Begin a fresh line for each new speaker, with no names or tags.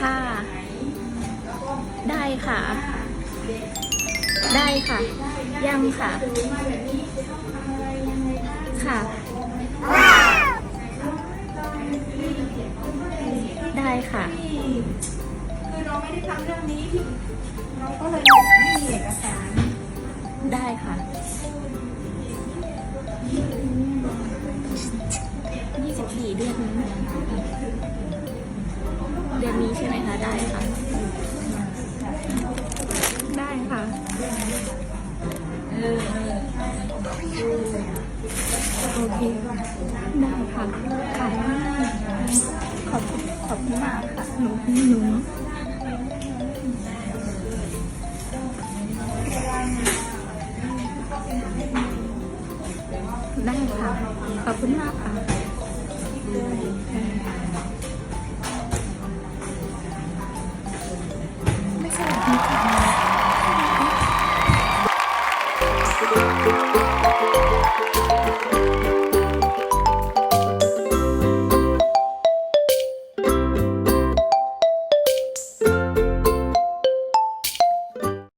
ค่ะ ได้ค่ะ ได้ค่ะ ยังค่ะ ค่ะ ได้ค่ะ
คือเราไม่ได้ทำเรื่องนี้พี่เราก็เลยไม่มีเอกสาร
ได้ค่ะ ยี่สิบสี่เดือนเดือนนี้ใช่ไหมคะได้ค่ะ ได้ค่ะโอเคได้ค่ะค่ะขอบคุณขอบคุณมากค่ะหนูหนู ได้ค่ะ ขอบคุณมากค่ะ